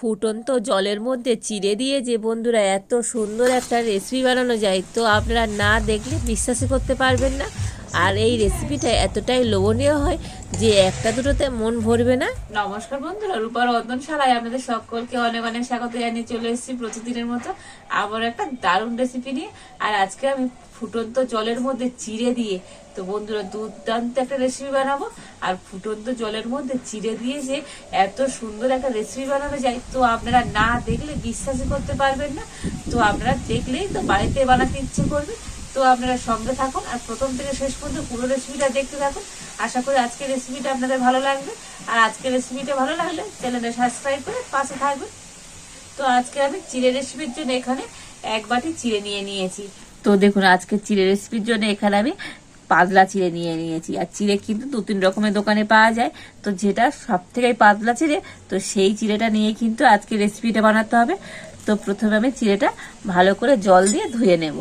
ফুটন্ত জলের মধ্যে চিড়ে দিয়ে যে বন্ধুরা এত সুন্দর একটা রেসিপি বানানো যায়, তো আপনারা না দেখলে বিশ্বাসই করতে পারবেন না। আর এই রেসিপিটা এতটাই লোভনীয় হয় যে একটা দুটোতে মন ভরবে না। নমস্কার বন্ধুরা রূপার রন্ধনশালায় আপনাদের সকলকে অনেক অনেক স্বাগত জানিয়ে চলে এসেছি প্রতিদিনের মতো আবার একটা দারুণ রেসিপি নিয়ে। আর আজকে আমি ফুটন্ত জলের মধ্যে চিড়ে দিয়ে, তো বন্ধুরা দুর্দান্ত একটা রেসিপি বানাবো। আর ফুটন্ত জলের মধ্যে চিড়ে দিয়ে যে এত সুন্দর একটা রেসিপি বানানো যায়, তো আপনারা না দেখলে বিশ্বাসই করতে পারবেন না। তো আপনারা দেখলেই তো বাড়িতে বানাতে ইচ্ছে করবে। তো আপনারা সঙ্গে থাকুন আর প্রথম থেকে শেষ পর্যন্ত পুরো রেসিপিটা দেখতে থাকুন। আশা করি আজকের রেসিপিটা আপনাদের ভালো লাগবে। আর আজকের রেসিপিটা ভালো লাগলে চ্যানেলটা সাবস্ক্রাইব করে পাশে থাকবেন। তো আজকে আমি চিড়ে রেসিপির জন্য এখানে এক বাটি চিড়ে নিয়ে নিয়েছি। তো দেখুন, আজকে চিড়ে রেসিপির জন্য এখানে আমি পাতলা চিড়ে নিয়ে নিয়েছি। আর চিড়ে কিন্তু দু তিন রকমের দোকানে পাওয়া যায়। তো যেটা সব থেকে পাতলা চিড়ে, তো সেই চিড়েটা নিয়ে কিন্তু আজকে রেসিপিটা বানাতে হবে। তো প্রথমে আমি চিড়েটা ভালো করে জল দিয়ে ধুয়ে নেব।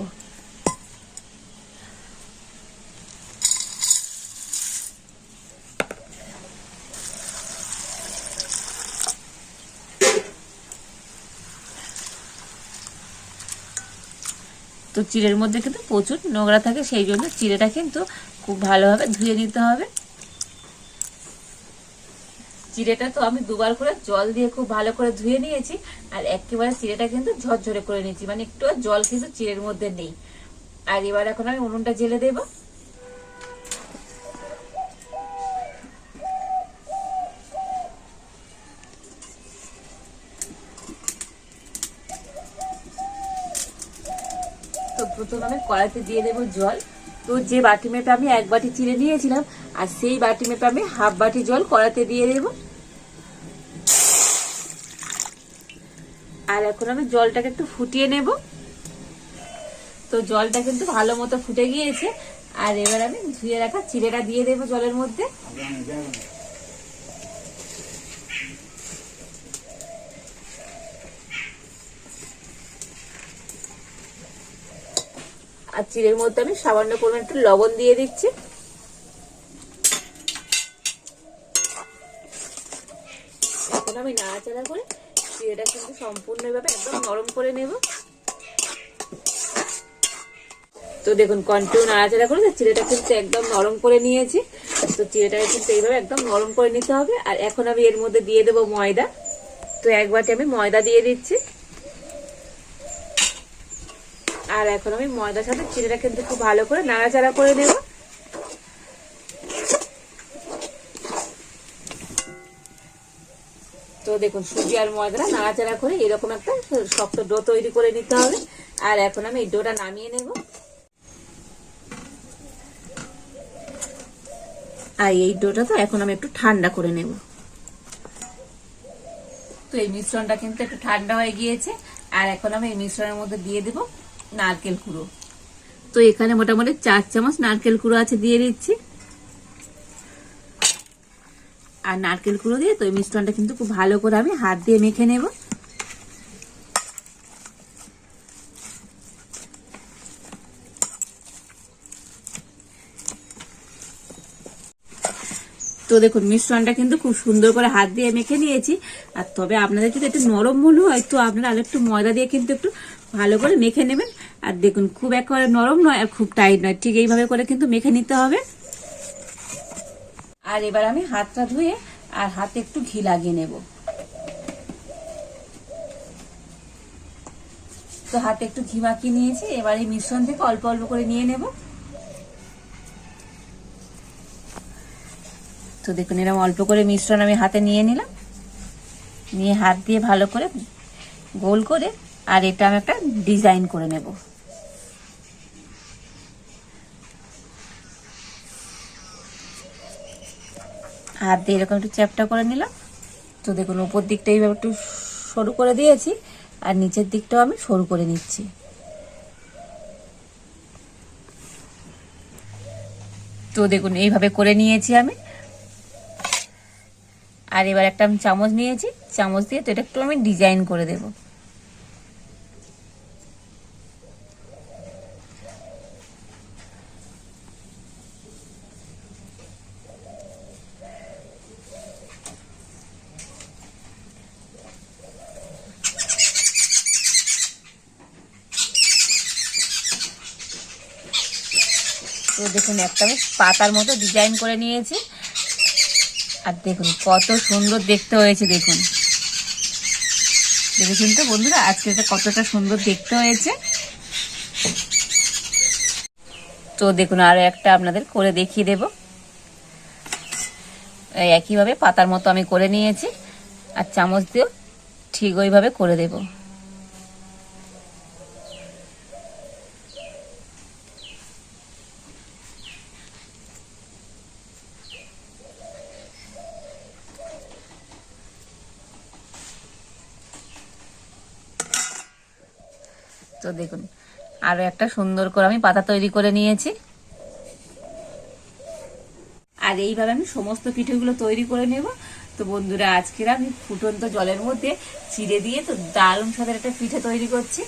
তো চিড়ের মধ্যে কিন্তু প্রচুর নোংরা থাকে, সেই জন্য চিড়েটা কিন্তু খুব ভালোভাবে ধুয়ে নিতে হবে। চিড়েটা তো আমি দুবার করে জল দিয়ে খুব ভালো করে ধুয়ে নিয়েছি, আর একেবারে চিড়েটা কিন্তু ঝরঝরে করে নিয়েছি মানে একটু জল কিন্তু চিড়ের মধ্যে নেই। আর এবার এখন আমি উনুনটা জেলে দেবো। তো প্রথমে আমি কড়াইতে দিয়ে দেবো জল। তো যে বাটি মেপে আমি এক বাটি চিড়ে নিয়েছিলাম, আর সেই বাটি মেপে আমি হাফ বাটি জল কড়াইতে দিয়ে দেব। আর এখন আমি জলটাকে একটু ফুটিয়ে নেব। তো জলটা কিন্তু ভালো মতো ফুটে গিয়েছে। আর এবার আমি ধুয়ে রাখা চিড়েটা দিয়ে দেবো জলের মধ্যে। আর চিড়ের মধ্যে আমি সামান্য পরিমাণ একটু লবণ দিয়ে দিচ্ছি। এখন আমি নাড়াচাড়া করে চিড়েটা কিন্তু সম্পূর্ণভাবে একদম নরম করে নেব। তো দেখুন কন্টিনিউ নাড়াচাড়া করে চিড়েটা কিন্তু একদম নরম করে নিয়েছি। তো চিড়েটাকে কিন্তু এইভাবে একদম নরম করে নিতে হবে। আর এখন আমি এর মধ্যে দিয়ে দেবো ময়দা। তো এক বাটি আমি ময়দা দিয়ে দিচ্ছি। আর এখন আমি ময়দার সাথে চিড়েটা কিন্তু খুব ভালো করে নাড়াচাড়া করে নেব। তো দেখুন, সুজি আর ময়দাটা নাড়াচাড়া করে এরকম একটা শক্ত ডো তৈরি করে নিতে হবে। আর এখন আমি এই ডোটা নামিয়ে নেব। আর এই ডোটা তো এখন আমি একটু ঠান্ডা করে নেব। তো এই মিশ্রণটা কিন্তু একটু ঠান্ডা হয়ে গিয়েছে। আর এখন আমি এই মিশ্রণের মধ্যে দিয়ে দেবো নারকেল কুড়ো। তো এখানে মোটামুটি চার চামচ নারকেল কুড়ো আছে দিয়ে দিচ্ছি। আর নারকেল কুড়ো দিয়ে তো এই মিশ্রণটা কিন্তু খুব ভালো করে আমি হাত দিয়ে মেখে নেব। তো দেখুন, মিশ্রণটা কিন্তু খুব সুন্দর করে হাত দিয়ে মেখে নিয়েছি। আর তবে আপনাদের যদি একটু নরম মনে হয়, তো আপনারা আর একটু ময়দা দিয়ে কিন্তু একটু ভালো করে মেখে নেবেন। আর দেখুন, খুব একেবারে নরম নয় আর খুব টাইট নয়। ঠিক এইভাবে করে কিন্তু মেখে নিতে হবে। আর এবার আমি হাতটা ধুয়ে আর হাতে একটু ঘি লাগিয়ে নেব। তো হাতে একটু ঘি মাখিয়ে নিয়েছি, এবার এই মিশ্রণ থেকে অল্প অল্প করে নিয়ে নেব। তো দেখুন এরকম অল্প করে মিশ্রণ আমি হাতে নিয়ে নিলাম। নিয়ে হাত দিয়ে ভালো করে গোল করে আর এটা আমি একটা ডিজাইন করে নেব। হাত দিয়ে এরকম একটু চ্যাপটা করে নিলাম। তো দেখুন, উপর দিকটা এইভাবে একটু সরু করে দিয়েছি, আর নিচের দিকটাও আমি সরু করে নিচ্ছি। তো দেখুন, এইভাবে করে নিয়েছি আমি। আর এবার একটা আমি চামচ নিয়েছি। চামচ দিয়ে তো এটা একটু আমি ডিজাইন করে দেবো। তো দেখুন, একটা আমি পাতার মতো ডিজাইন করে নিয়েছি। আর দেখুন, কত সুন্দর দেখতে হয়েছে, দেখুন। দেখেছেন তো বন্ধুরা, আজকে এটা কতটা সুন্দর দেখতে হয়েছে। তো দেখুন, আরও একটা আপনাদের করে দেখিয়ে দেব। একইভাবে পাতার মতো আমি করে নিয়েছি। আর চামচ দিয়েও ঠিক ওইভাবে করে দেব। তো দেখুন, আরও একটা সুন্দর করে আমি পাতা তৈরি করে নিয়েছি। আর এইভাবে আমি সমস্ত পিঠেগুলো তৈরি করে নেব। তো বন্ধুরা, আজকের আমি ফুটন্ত জলের মধ্যে চিড়ে দিয়ে তো দারুণ স্বাদের একটা পিঠে তৈরি করছি।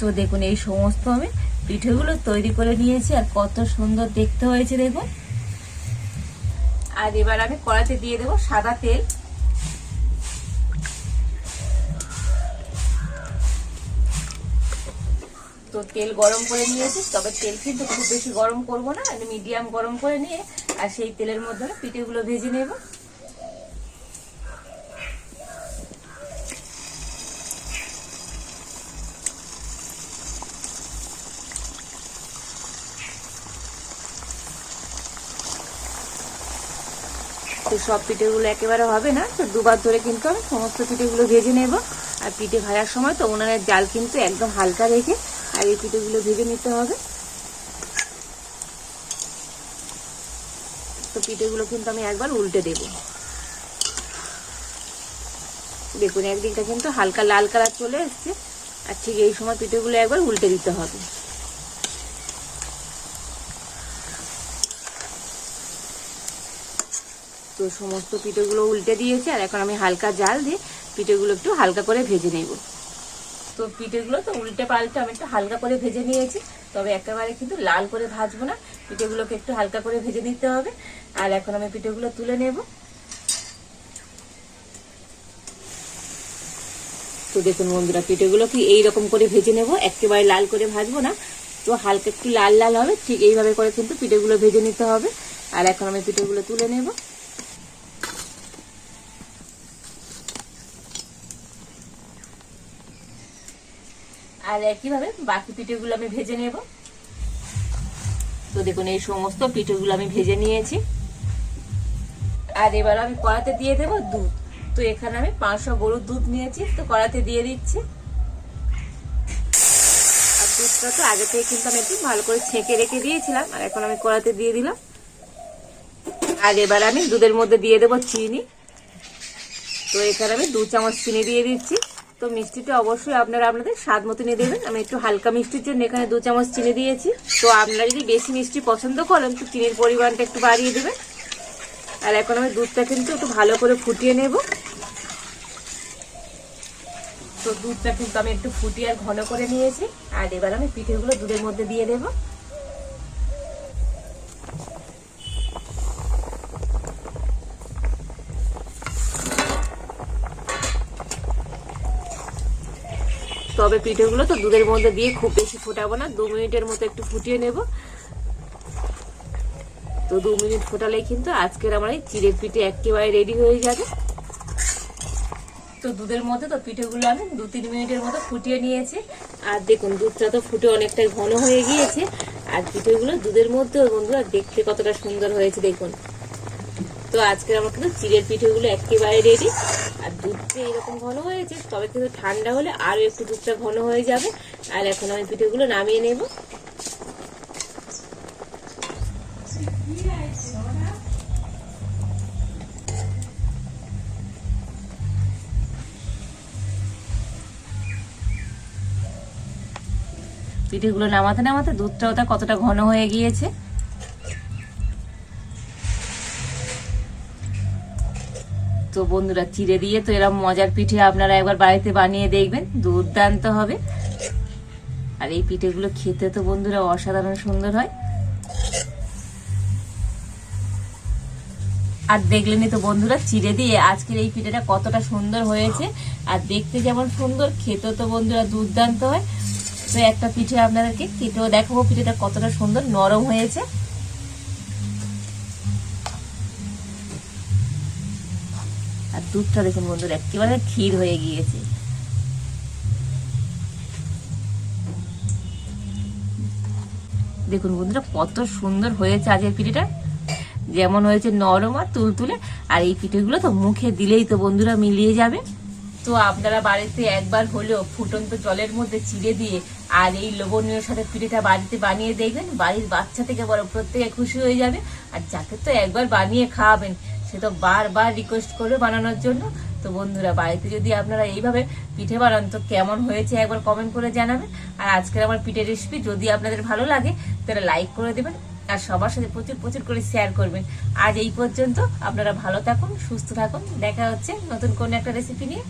তো দেখুন, এই সমস্ত আমি পিঠেগুলো তৈরি করে নিয়েছি আর কত সুন্দর দেখতে হয়েছে, দেখুন। আর এবার আমি কড়াতে দিয়ে দেবো সাদা তেল। তো তেল গরম করে নিয়েছি, তবে তেল কিন্তু খুব বেশি গরম করব না মিডিয়াম গরম করে নিয়ে আর সেই তেলের মধ্যে পিঠেগুলো ভেজে নেব। তো সব পিঠেগুলো একেবারে হবে না। তো দুবার ধরে কিন্তু আমি সমস্ত পিঠেগুলো ভেজে নেব। আর পিঠে ভাজার সময় তো উনানের জাল কিন্তু একদম হালকা রেখে আর এই পিঠেগুলো ভেজে নিতে হবে। তো পিঠেগুলো কিন্তু আমি একবার উল্টে দেব। দেখুন, একদিনটা কিন্তু হালকা লাল কালার চলে এসছে। আর ঠিক এই সময় পিঠেগুলো একবার উল্টে দিতে হবে। তো সমস্ত পিঠেগুলো উল্টে দিয়েছি, আর এখন আমি হালকা জাল দিয়ে পিঠেগুলো একটু হালকা করে ভেজে নেব। তো পিঠেগুলো তো উল্টে পাল্টে আমি একটু হালকা করে ভেজে নিয়েছি, তবে একেবারে কিন্তু লাল করে ভাজবো না। পিঠেগুলোকে একটু হালকা করে ভেজে নিতে হবে, আর এখন আমি পিঠেগুলো তুলে নেব। তো দেখুন বন্ধুরা, পিঠেগুলো কি এইরকম করে ভেজে নেব, একেবারে লাল করে ভাজবো না। তো হালকা একটু লাল লাল হবে, ঠিক এইভাবে করে কিন্তু পিঠেগুলো ভেজে নিতে হবে। আর এখন আমি পিঠেগুলো তুলে নেব। আর একইভাবে বাকি পিঠেগুলো আমি ভেজে নেব। তো দেখুন, এই সমস্ত পিঠেগুলো আমি ভেজে নিয়েছি। আর এবার আমি কড়াতে দিয়ে দেব দুধ। তো এখানে আমি পাঁচশো গরুর দুধ নিয়েছি, তো কড়াতে দিয়ে দিচ্ছি। আর দুধটা তো আগে থেকে কিন্তু আমি একটু ভালো করে ছেঁকে রেখে দিয়েছিলাম, আর এখন আমি কড়াতে দিয়ে দিলাম। আর এবার আমি দুধের মধ্যে দিয়ে দেবো চিনি। তো এখানে আমি দু চামচ চিনি দিয়ে দিচ্ছি। তো মিষ্টিটা অবশ্যই আপনারা আপনাদের স্বাদ মতো নিয়ে দেবেন। আমি একটু হালকা মিষ্টির জন্য এখানে দু চামচ চিনি দিয়েছি। তো আপনারা যদি বেশি মিষ্টি পছন্দ করেন, তো চিনির পরিমাণটা একটু বাড়িয়ে দেবেন। আর এখন আমি দুধটা কিন্তু একটু ভালো করে ফুটিয়ে নেব। তো দুধটা কিন্তু আমি একটু ফুটিয়ে আর ঘন করে নিয়েছি। আর এবার আমি পিঠেগুলো দুধের মধ্যে দিয়ে দেবো। তবে পিঠেগুলো তো দুধের মধ্যে দিয়ে খুব বেশি ফোটাবো না। দু মিনিটের মতো একটু ফুটিয়ে নেব। তো দু মিনিট ফোটালেই কিন্তু আজকের আমার এই চিড়ে পিঠে একেবারে রেডি হয়ে যাবে। তো দুধের মধ্যে তো পিঠেগুলো আমি দু তিন মিনিটের মতো ফুটিয়ে নিয়েছি। আর দেখুন, দুধটা তো ফুটে অনেকটাই ঘন হয়ে গিয়েছে। আর পিঠেগুলো দুধের মধ্যে বন্ধুরা দেখতে কতটা সুন্দর হয়েছে, দেখুন। তো আজকে আমার কিন্তু চিড়ের পিঠেগুলো একেবারে রেডি আর দুধটা এরকম ঘন হয়েছে, তবে কিন্তু ঠান্ডা হলে আরও একটু দুধটা ঘন হয়ে যাবে। আর এখন আমি পিঠেগুলো নামিয়ে নেব। পিঠেগুলো নামাতে নামাতে দুধটাও তা কতটা ঘন হয়ে গিয়েছে। তো বন্ধুরা, চিড়ে দিয়ে তো এরকম মজার পিঠে আপনারা একবার বাড়িতে বানিয়ে দেখবেন, দুর্দান্ত হবে। আর এই পিঠেগুলো খেতে তো বন্ধুরা অসাধারণ সুন্দর হয়। আর দেখলেনই তো বন্ধুরা, চিড়ে দিয়ে আজকের এই পিঠেটা কতটা সুন্দর হয়েছে। আর দেখতে যেমন সুন্দর খেতে তো বন্ধুরা দুর্দান্ত হয়। তো একটা পিঠে আপনাদেরকে, খেতেও দেখাবো পিঠেটা কতটা সুন্দর, নরম হয়েছে। দুধটা দেখুন বন্ধুরা, একেবারে ক্ষীর হয়ে গিয়েছে। দেখুন বন্ধুরা, কত সুন্দর হয়েছে আজকের পিঠেটা। যেমন হয়েছে নরম আর তুলতুলে, আর এই পিঠেগুলো তো মুখে দিলেই তো বন্ধুরা মিলিয়ে যাবে। তো আপনারা বাড়িতে একবার হলেও ফুটন্ত জলের মধ্যে চিড়ে দিয়ে আর এই লবণীয় সাথে পিঠেটা বাড়িতে বানিয়ে দেখবেন, বাড়ির বাচ্চা থেকে বড় প্রত্যেকে খুশি হয়ে যাবে। আর যাকে তো একবার বানিয়ে খাওয়াবেন সে তো বারবার রিকোয়েস্ট করবে বানানোর জন্য। তো বন্ধুরা, বাড়িতে যদি আপনারা এইভাবে পিঠে বানান, তো কেমন হয়েছে একবার কমেন্ট করে জানাবেন। আর আজকের আমার পিঠে রেসিপি যদি আপনাদের ভালো লাগে, তাহলে লাইক করে দেবেন আর সবার সাথে প্রচুর প্রচুর করে শেয়ার করবেন। আজ এই পর্যন্ত আপনারা ভালো থাকুন, সুস্থ থাকুন। দেখা হচ্ছে নতুন কোনো একটা রেসিপি নিয়ে।